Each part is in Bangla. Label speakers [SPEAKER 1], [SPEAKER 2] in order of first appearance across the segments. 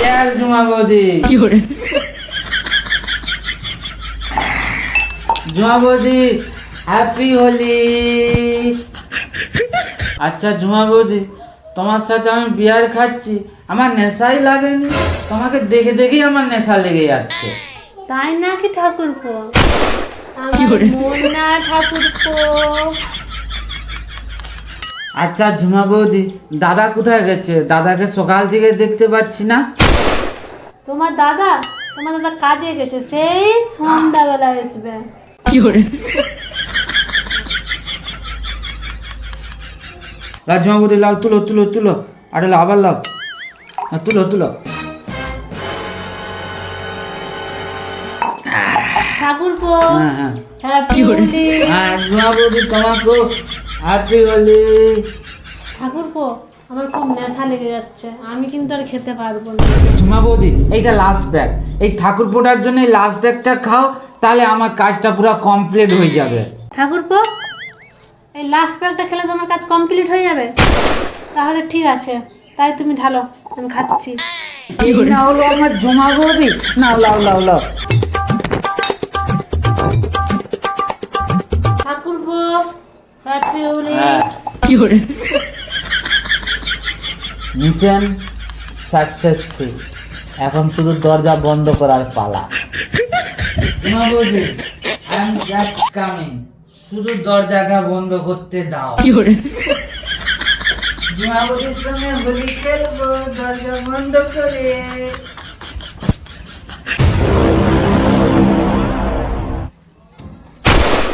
[SPEAKER 1] ইয়ার জুমা বৌদি। জুমা বৌদি হ্যাপি হোলি। আচ্ছা জুমা বৌদি তোমার সাথে আমি বিয়ার খাচ্ছি আমার নেশাই লাগেনি তোমাকে দেখে দেখেই আমার নেশা লেগে যাচ্ছে।
[SPEAKER 2] তাই নাকি ঠাকুরপো? আমার মন না ঠাকুরপো।
[SPEAKER 1] আচ্ছা ঝুমা বৌদি দাদা কোথায় গেছে? দাদাকে সকাল থেকে দেখতে পাচ্ছি না।
[SPEAKER 2] তোমার দাদা তোমার দাদা কাজে গেছে সেই সন্ধ্যাবেলা আসবে।
[SPEAKER 1] লাও ঝুমা বৌদি লাও তুলো তুলো তুলো আরে আবার লাও না, তুলো তুলো।
[SPEAKER 2] ঠাকুরপো
[SPEAKER 1] হ্যাঁ হ্যাঁ।
[SPEAKER 2] হ্যাপি হোলি
[SPEAKER 1] হ্যাঁ ঝুমা বৌদি তোমাকেও হ্যাপি হোলি
[SPEAKER 2] ঠাকুরপো আমার খুব নেশা লেগে যাচ্ছে। আমি কিন্তু আর খেতে পারব না।
[SPEAKER 1] ঝুমা বৌদি এইটা লাস্ট ব্যাগ এই ঠাকুর পোটার জন্য এই লাস্ট ব্যাগটা খাও তাহলে আমার কাজটা পুরো কমপ্লিট হয়ে যাবে।
[SPEAKER 2] ঠাকুরপো এই লাস্ট প্যাকটা খেলে তোমার কাজ কমপ্লিট হয়ে যাবে। তাহলে ঠিক আছে তাই তুমি ঢালো আমি খাচ্ছি।
[SPEAKER 1] এই না হলো আমার ঝুমা বৌদি নাও লাও লাও লাও
[SPEAKER 2] ঠাকুরপো হ্যাপি হোলি
[SPEAKER 1] হ্যাঁ। মিশন সাকসেসফুল এখন শুধু দরজা বন্ধ করার পালা। কামিং শুধু দরজাটা বন্ধ করতে দাও। ঝুমা সঙ্গে হোলি খেলব দরজা বন্ধ করে।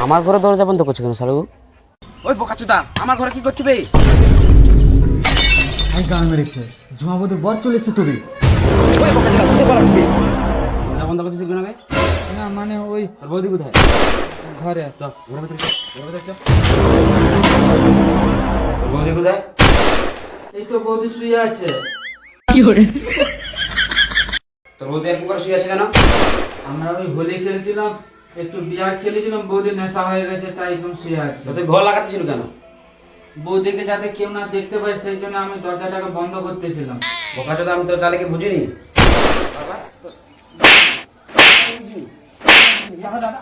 [SPEAKER 3] আমার ঘরে দরজা বন্ধ করছে কেন শালু
[SPEAKER 4] ওই বোকাচুদা আমার ঘরে কি করছি বে
[SPEAKER 1] আই গান মেরেছে। ঝুমা বর চলে এসছে
[SPEAKER 4] তুমি বন্ধ করছিস
[SPEAKER 1] না মানে ওই
[SPEAKER 4] বৌদি কোথায়?
[SPEAKER 1] ঘরে।
[SPEAKER 4] ভিতরে ভিতরে বৌদি কোথায়?
[SPEAKER 1] এই তো বৌদি শুয়ে আছে।
[SPEAKER 4] তোর বৌদি করে শুয়ে আছে কেন?
[SPEAKER 1] আমরা ওই হোলি খেলছিলাম একটু বিয়ার খেলেছিলাম বৌদি নেশা হয়ে গেছে তাই এখন শুয়ে আছে।
[SPEAKER 4] তুই ঘর লাগাতে ছিল কেন?
[SPEAKER 1] বৌদিকে যাতে কেউ না দেখতে পায় সেই জন্য আমি দরজাটাকে বন্ধ করতেছিলাম।
[SPEAKER 4] বোকা চোদা আমি তো তাহলে কি বুঝিনি?
[SPEAKER 1] দাদা দাদা